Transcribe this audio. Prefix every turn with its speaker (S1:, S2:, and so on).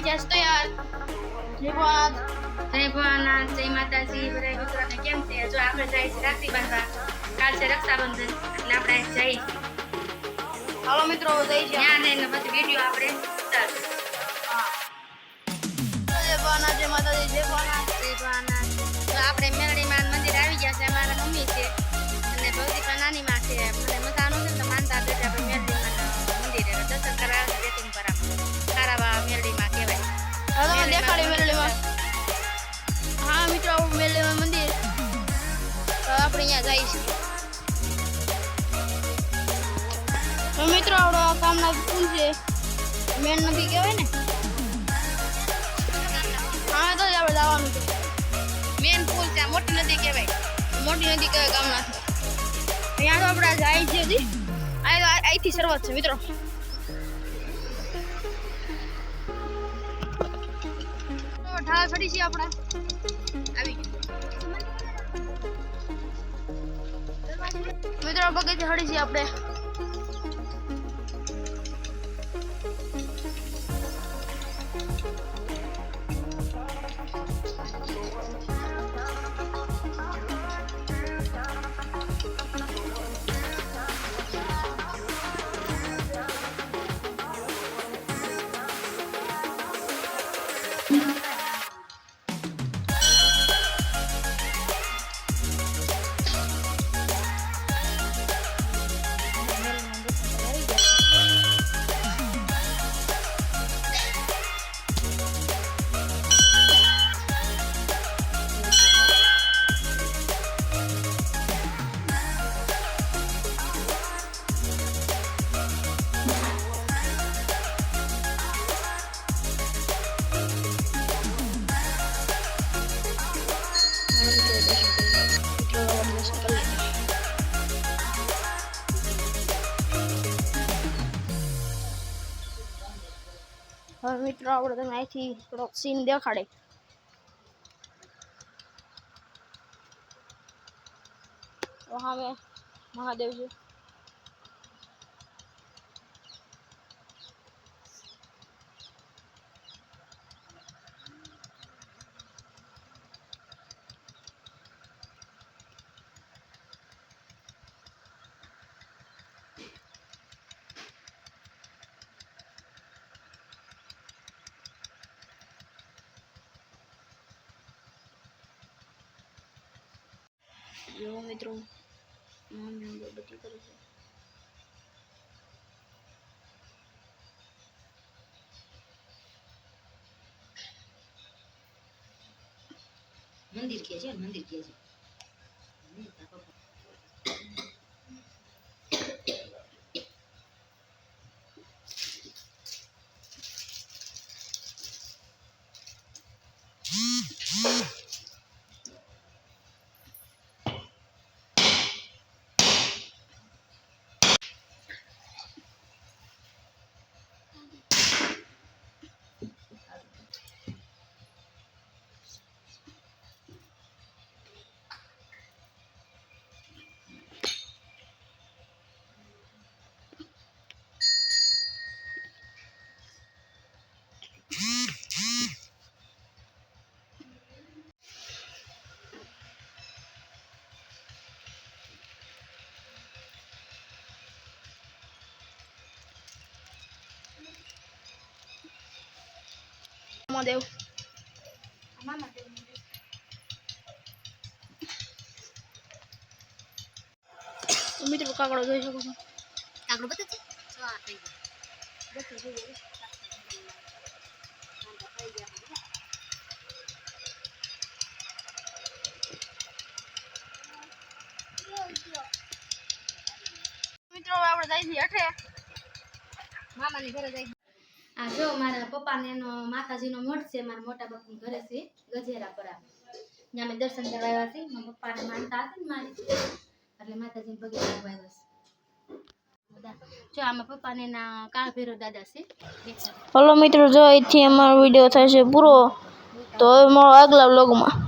S1: જ્યાં તૈયાર જય ભોળાનાથ.
S2: જય ભોળાનાથ જય માતાજી બધા મિત્રોને કેમ છે? જો આપણે જાય છે રાખડી બાંધવા. કાલ છે રક્ષાબંધન એટલે આપણે જઈએ
S1: હાલો મિત્રો જઈ છે
S2: ત્યાં જઈને પછી વીડિયો આપણે ઉતારશું.
S1: અહીંયા છીએ તો મિત્રો આપણો કામના પુલ છે. મેન નદી કહેવાય ને? હા, તો જ આપણે જવાનું છે.
S2: મેન પુલ છે મોટી નદી કહેવાય.
S1: મોટી નદી કહેવાય ગામનાથી. અહીંયા તો આપણે જાય છે હજી. અહીંથી શરૂઆત છે, મિત્રો. ઢાળ ફરી છે આપણે. આવી. મિત્રો પગેથી ચડી છીએ આપણે. હવે મિત્રો આપણે તમે અહીંથી થોડોક સીન દેખાડે. તો સામે મહાદેવ છે જો મિત્રો મમ્મી બધી કરું છે
S2: મંદિર કે છે મંદિર કે છે.
S1: મહાદેવ મિત્રો કાકડો જોઈ શકો છો
S2: આગળ બતાવ છે જો આ થઈ ગયું
S1: મિત્રો આપણે જાય છીએ અઠે
S2: મામાની ઘરે જાય જો મારા પપ્પાને એનો માતાજીનો મઠ છે, મારા મોટા બાપુ ઘરે છે ગજેરા પર ત્યાં અમે દર્શન કરવા આવ્યા છીએ. મારા પપ્પાને માનતા હતી ને મારી. એટલે માતાજીને પગે લાગવા આવ્યા છે જો આમાં પપ્પાને એના કાળ ભેરો દાદા છે.
S1: હલો મિત્રો, જો અહીંથી અમારો વીડિયો થશે પૂરો, તો હવે મળો આગલા વ્લોગમાં